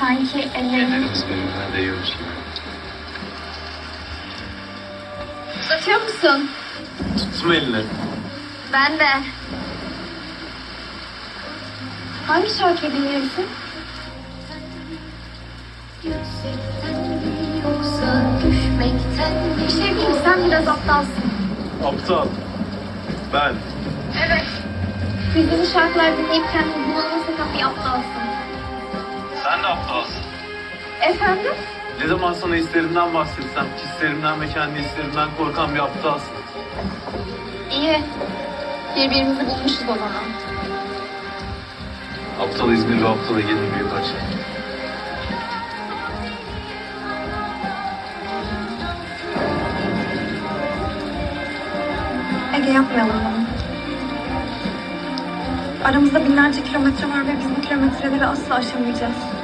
Sanki ellerimiz birbirine değiyormuş gibi. Atıyor musun? Tutma elini. Ben de. Hangi şarkıyı dinliyorsun? Yüksekten mi yoksa düşmekten mi? Bir şey diyeyim sen biraz aptalsın. Aptal. Ben. Evet. Hüzünlü şarkılar dinleyip kendini bunalıma satan bir aptalsın. Aptalsın. Efendim? Ne zaman sana hislerimden bahsetsem, hislerimden ve kendi hislerimden korkan bir aptalsın. İyi. Birbirimizi bulmuşuz o zaman. Aptal İzmir ve aptal Ege'nin büyük açı. Ege yapmayalım bunu. Aramızda binlerce kilometre var ve biz bu kilometreleri asla aşamayacağız.